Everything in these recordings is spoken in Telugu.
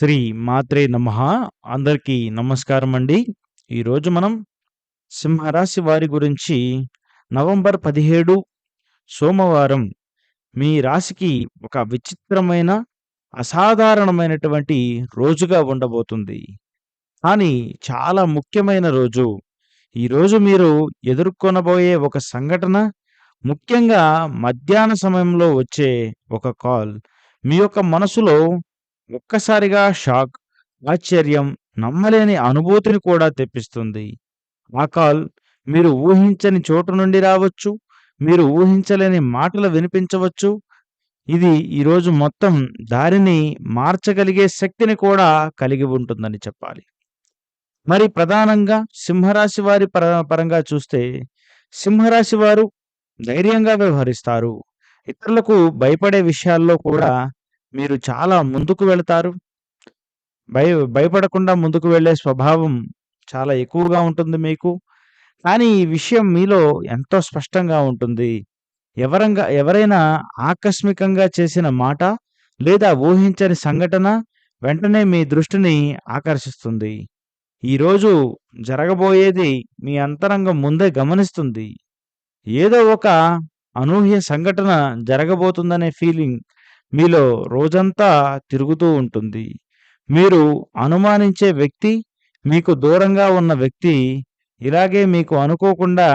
శ్రీ మాత్రే నమ. అందరికీ నమస్కారం అండి. ఈరోజు మనం సింహరాశి వారి గురించి నవంబర్ పదిహేడు సోమవారం మీ రాశికి ఒక విచిత్రమైన అసాధారణమైనటువంటి రోజుగా ఉండబోతుంది. కానీ చాలా ముఖ్యమైన రోజు. ఈరోజు మీరు ఎదుర్కొనబోయే ఒక సంఘటన ముఖ్యంగా మధ్యాహ్న సమయంలో వచ్చే ఒక కాల్ మీ యొక్క మనసులో ఒక్కసారిగా షాక్ ఆశ్చర్యం నమ్మలేని అనుభూతిని కూడా తెప్పిస్తుంది. ఆ కాల్ మీరు ఊహించని చోటు నుండి రావచ్చు మీరు ఊహించలేని మాటలు వినిపించవచ్చు. ఇది ఈరోజు మొత్తం దారిని మార్చగలిగే శక్తిని కూడా కలిగి ఉంటుందని చెప్పాలి. మరి ప్రధానంగా సింహరాశి వారి పర పరంగా చూస్తే సింహరాశి వారు ధైర్యంగా వ్యవహరిస్తారు. ఇతరులకు భయపడే విషయాల్లో కూడా మీరు చాలా ముందుకు వెళతారు. భయ భయపడకుండా ముందుకు వెళ్ళే స్వభావం చాలా ఎక్కువగా ఉంటుంది మీకు. కానీ ఈ విషయం మీలో ఎంతో స్పష్టంగా ఉంటుంది. ఎవరంగా ఎవరైనా ఆకస్మికంగా చేసిన మాట లేదా ఊహించని సంఘటన వెంటనే మీ దృష్టిని ఆకర్షిస్తుంది. ఈరోజు జరగబోయేది మీ అంతరంగం ముందే గమనిస్తుంది. ఏదో ఒక అనూహ్య సంఘటన జరగబోతుందనే ఫీలింగ్ మీలో రోజంతా తిరుగుతూ ఉంటుంది. మీరు అనుమానించే వ్యక్తి మీకు దూరంగా ఉన్న వ్యక్తి ఇలాగే మీకు అనుకోకుండా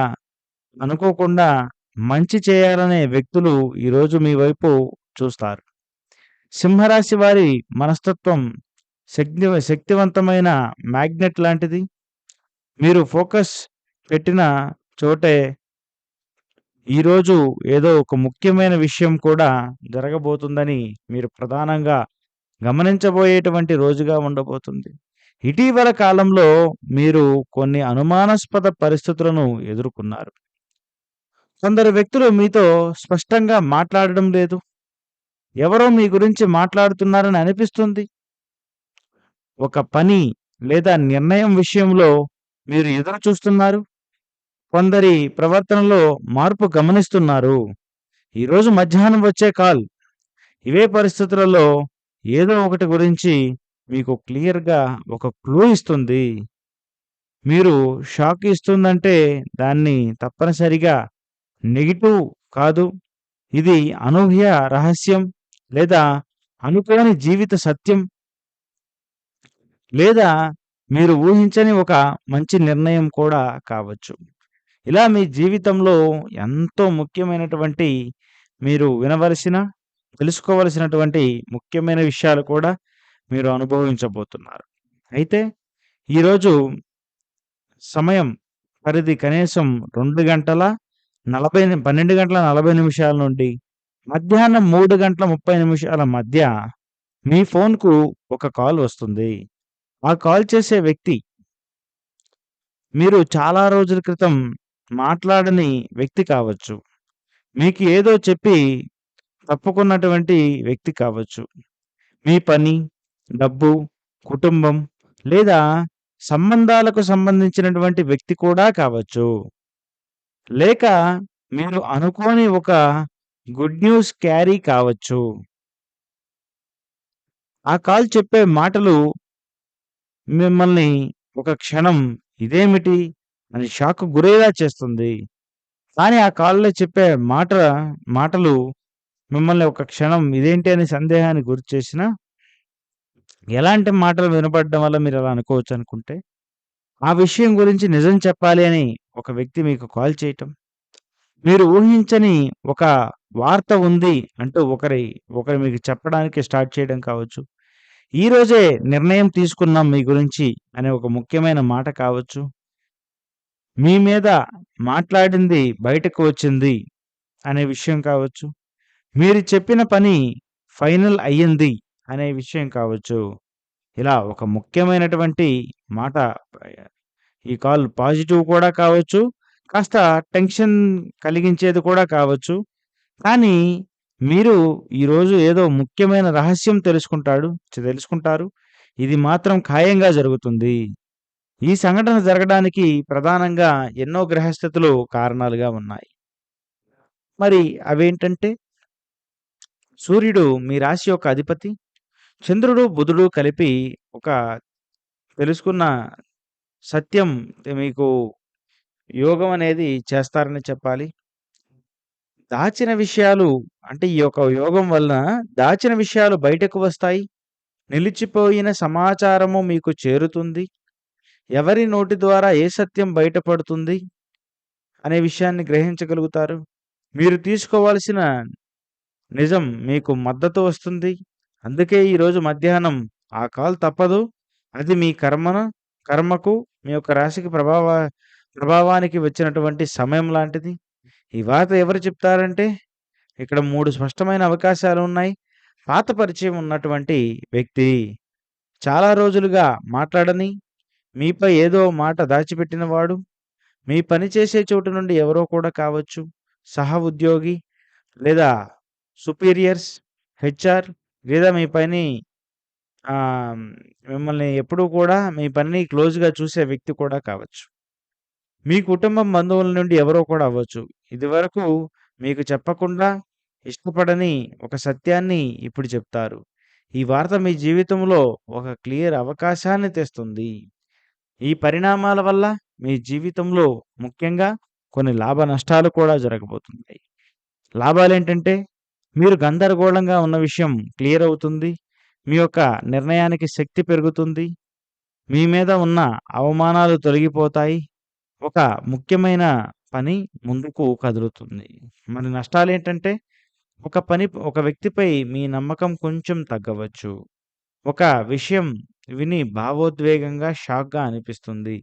అనుకోకుండా మంచి చేయాలనే వ్యక్తులు ఈరోజు మీ వైపు చూస్తారు. సింహరాశి వారి మనస్తత్వం శక్తి శక్తివంతమైన మ్యాగ్నెట్ లాంటిది. మీరు ఫోకస్ పెట్టిన చోటే ఈరోజు ఏదో ఒక ముఖ్యమైన విషయం కూడా జరగబోతుందని మీరు ప్రధానంగా గమనించబోయేటువంటి రోజుగా ఉండబోతుంది. ఇటీవల కాలంలో మీరు కొన్ని అనుమానాస్పద పరిస్థితులను ఎదుర్కొన్నారు. కొందరు వ్యక్తులు మీతో స్పష్టంగా మాట్లాడడం లేదు. ఎవరో మీ గురించి మాట్లాడుతున్నారని అనిపిస్తుంది. ఒక పని లేదా నిర్ణయం విషయంలో మీరు ఎదురు చూస్తున్నారు కొందరి ప్రవర్తనలో మార్పు గమనిస్తున్నారు. ఈరోజు మధ్యాహ్నం వచ్చే కాల్. ఇవే పరిస్థితులలో ఏదో ఒకటి గురించి మీకు క్లియర్గా ఒక క్లూ ఇస్తుంది. మీరు షాక్ ఇస్తుందంటే దాన్ని తప్పనిసరిగా నెగిటివ్ కాదు. ఇది అనూహ్య రహస్యం లేదా అనుకోని జీవిత సత్యం. లేదా మీరు ఊహించని ఒక మంచి నిర్ణయం కూడా కావచ్చు. ఇలా మీ జీవితంలో ఎంతో ముఖ్యమైనటువంటి మీరు వినవలసిన తెలుసుకోవలసినటువంటి ముఖ్యమైన విషయాలు కూడా మీరు అనుభవించబోతున్నారు. అయితే ఈరోజు సమయం పరిధి కనీసం రెండు గంటల నలభై పన్నెండు గంటల నలభై నిమిషాల నుండి మధ్యాహ్నం మూడు గంటల ముప్పై నిమిషాల మధ్య మీ ఫోన్కు ఒక కాల్ వస్తుంది. ఆ కాల్ చేసే వ్యక్తి మీరు చాలా రోజుల క్రితం మాట్లాడని వ్యక్తి కావచ్చు. మీకు ఏదో చెప్పి తప్పుకున్నటువంటి వ్యక్తి కావచ్చు. మీ పని డబ్బు కుటుంబం లేదా సంబంధాలకు సంబంధించినటువంటి వ్యక్తి కూడా కావచ్చు. లేక మీరు అనుకోని ఒక గుడ్ న్యూస్ క్యారీ కావచ్చు. ఆ కాల్ చెప్పే మాటలు మిమ్మల్ని ఒక క్షణం ఇదేమిటి? అని షాక్ గురయ్యేలా చేస్తుంది. కానీ ఆ కాల్లో చెప్పే మాట మాటలు మిమ్మల్ని ఒక క్షణం ఇదేంటి అని సందేహానికి గురి చేసిన ఎలాంటి మాటలు వినపడడం వల్ల మీరు అలా అనుకోవచ్చు అనుకుంటే ఆ విషయం గురించి నిజం చెప్పాలి అని ఒక వ్యక్తి మీకు కాల్ చేయటం. మీరు ఊహించని ఒక వార్త ఉంది అంటూ ఒకరి ఒకరి మీకు చెప్పడానికి స్టార్ట్ చేయడం కావచ్చు. ఈరోజే నిర్ణయం తీసుకున్నాం మీ గురించి అనే ఒక ముఖ్యమైన మాట కావచ్చు. మీ మీద మాట్లాడింది బయటకు వచ్చింది అనే విషయం కావచ్చు. మీరు చెప్పిన పని ఫైనల్ అయ్యింది అనే విషయం కావచ్చు. ఇలా ఒక ముఖ్యమైనటువంటి మాట ఈ కాల్ పాజిటివ్ కూడా కావచ్చు కాస్త టెన్షన్ కలిగించేది కూడా కావచ్చు. కానీ మీరు ఈరోజు ఏదో ముఖ్యమైన రహస్యం తెలుసుకుంటాడు తెలుసుకుంటారు. ఇది మాత్రం ఖాయంగా జరుగుతుంది. ఈ సంఘటన జరగడానికి ప్రధానంగా ఎన్నో గ్రహస్థితులు కారణాలుగా ఉన్నాయి మరి అవేంటంటే సూర్యుడు మీ రాశి యొక్క అధిపతి చంద్రుడు, బుధుడు కలిపి ఒక తెలుసుకున్న సత్యం మీకు యోగం అనేది చేస్తారని చెప్పాలి. దాచిన విషయాలు అంటే ఈ యొక్క యోగం వలన దాచిన విషయాలు బయటకు వస్తాయి. నిలిచిపోయిన సమాచారము మీకు చేరుతుంది. ఎవరి నోటి ద్వారా ఏ సత్యం బయటపడుతుంది అనే విషయాన్ని గ్రహించగలుగుతారు. మీరు తీసుకోవాల్సిన నిజం మీకు మద్దతు వస్తుంది. అందుకే ఈరోజు మధ్యాహ్నం ఆ కాల్ తప్పదు. అది మీ కర్మను కర్మకు మీ యొక్క రాశికి ప్రభావ ప్రభావానికి వచ్చినటువంటి సమయం లాంటిది. ఈ వార్త ఎవరు చెప్తారంటే ఇక్కడ మూడు స్పష్టమైన అవకాశాలు ఉన్నాయి పాత పరిచయం ఉన్నటువంటి వ్యక్తి. చాలా రోజులుగా మాట్లాడని, మీపై ఏదో మాట దాచిపెట్టినవాడు మీ పని చేసే చోటు నుండి ఎవరో కూడా కావచ్చు. సహ ఉద్యోగి లేదా సుపీరియర్స్, హెచ్ఆర్ లేదా మీ పని మిమ్మల్ని ఎప్పుడూ కూడా మీ పనిని క్లోజ్‌గా చూసే వ్యక్తి కూడా కావచ్చు. మీ కుటుంబం బంధువుల నుండి ఎవరో కూడా అవ్వచ్చు. ఇదివరకు మీకు చెప్పకుండా ఇష్టపడని ఒక సత్యాన్ని ఇప్పుడు చెప్తారు. ఈ వార్త మీ జీవితంలో ఒక క్లియర్ అవకాశాన్ని తెస్తుంది. ఈ పరిణామాల వల్ల మీ జీవితంలో ముఖ్యంగా కొన్ని లాభ నష్టాలు కూడా జరగబోతున్నాయి. లాభాలు ఏంటంటే మీరు గందరగోళంగా ఉన్న విషయం క్లియర్ అవుతుంది. మీ యొక్క నిర్ణయానికి శక్తి పెరుగుతుంది. మీ మీద ఉన్న అవమానాలు తొలగిపోతాయి. ఒక ముఖ్యమైన పని ముందుకు కదులుతుంది. మరి నష్టాలేంటంటే ఒక పని ఒక వ్యక్తిపై మీ నమ్మకం కొంచెం తగ్గవచ్చు. ఒక విషయం విని భావోద్వేగంగా షాక్‌గా అనిపిస్తుంది.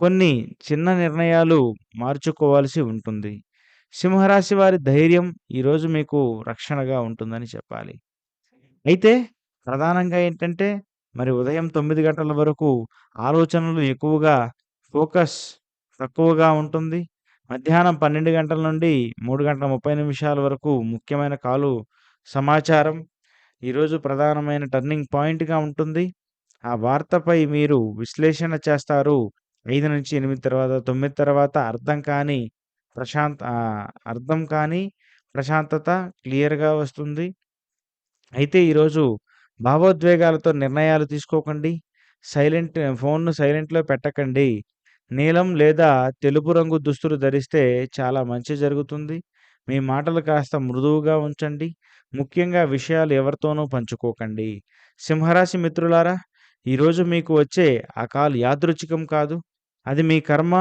కొన్ని చిన్న నిర్ణయాలు మార్చుకోవాల్సి ఉంటుంది. సింహరాశి వారి ధైర్యం ఈరోజు మీకు రక్షణగా ఉంటుందని చెప్పాలి. అయితే ప్రధానంగా ఏంటంటే మరి ఉదయం తొమ్మిది గంటల వరకు ఆలోచనలు ఎక్కువగా ఫోకస్ తక్కువగా ఉంటుంది. మధ్యాహ్నం 12 గంటల నుండి మూడు గంటల 30 నిమిషాల వరకు ముఖ్యమైన కాలు సమాచారం ఈరోజు ప్రధానమైన టర్నింగ్ పాయింట్‌గా ఉంటుంది. ఆ వార్తపై మీరు విశ్లేషణ చేస్తారు. 5-8 తర్వాత తొమ్మిది తర్వాత అర్థం కాని ప్రశాంత్ అర్థం కాని ప్రశాంతత క్లియర్‌గా వస్తుంది. అయితే ఈరోజు భావోద్వేగాలతో నిర్ణయాలు తీసుకోకండి. సైలెంట్ ఫోన్‌ను సైలెంట్‌లో పెట్టకండి. నీలం లేదా తెలుపు రంగు దుస్తులు ధరిస్తే చాలా మంచి జరుగుతుంది. మీ మాటలు కాస్త మృదువుగా ఉంచండి. ముఖ్యంగా విషయాలు ఎవరితోనూ పంచుకోకండి. సింహరాశి మిత్రులారా ఈరోజు మీకు వచ్చే ఆ కాల్ యాదృచ్ఛికం కాదు. అది మీ కర్మ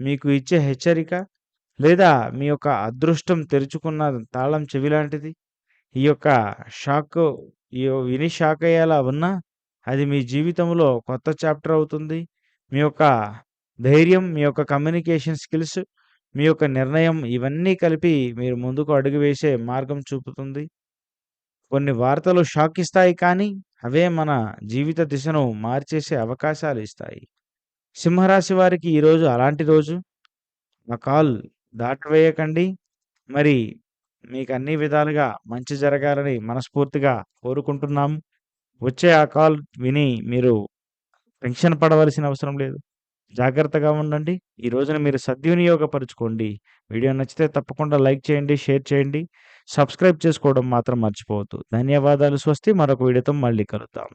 మీకు ఇచ్చే హెచ్చరిక లేదా మీ యొక్క అదృష్టం తెరుచుకున్న తాళం చెవి లాంటిది. ఈ యొక్క షాక్ ఈ విని షాక్ అయ్యేలా ఉన్నా అది మీ జీవితంలో కొత్త చాప్టర్ అవుతుంది. మీ యొక్క ధైర్యం, మీ యొక్క కమ్యూనికేషన్ స్కిల్స్, మీ యొక్క నిర్ణయం ఇవన్నీ కలిపి మీరు ముందుకు అడుగు వేసే మార్గం చూపుతుంది. కొన్ని వార్తలు షాక్ ఇస్తాయి కానీ అవే మన జీవిత దిశను మార్చేసే అవకాశాలు ఇస్తాయి. సింహరాశి వారికి ఈరోజు అలాంటి రోజు. ఆ కాల్ దాటవేయకండి. మరి మీకు అన్ని విధాలుగా మంచి జరగాలని మనస్ఫూర్తిగా కోరుకుంటున్నాము. వచ్చే ఆ కాల్ విని మీరు టెన్షన్ పడవలసిన అవసరం లేదు. జాగ్రత్తగా ఉండండి. ఈ రోజున మీరు సద్వినియోగపరుచుకోండి. వీడియో నచ్చితే తప్పకుండా లైక్ చేయండి, షేర్ చేయండి. సబ్స్క్రైబ్ చేసుకోవడం మాత్రం మర్చిపోవద్దు. ధన్యవాదాలు. స్వస్తి. మరొక వీడియోతో మళ్ళీ కలుద్దాం.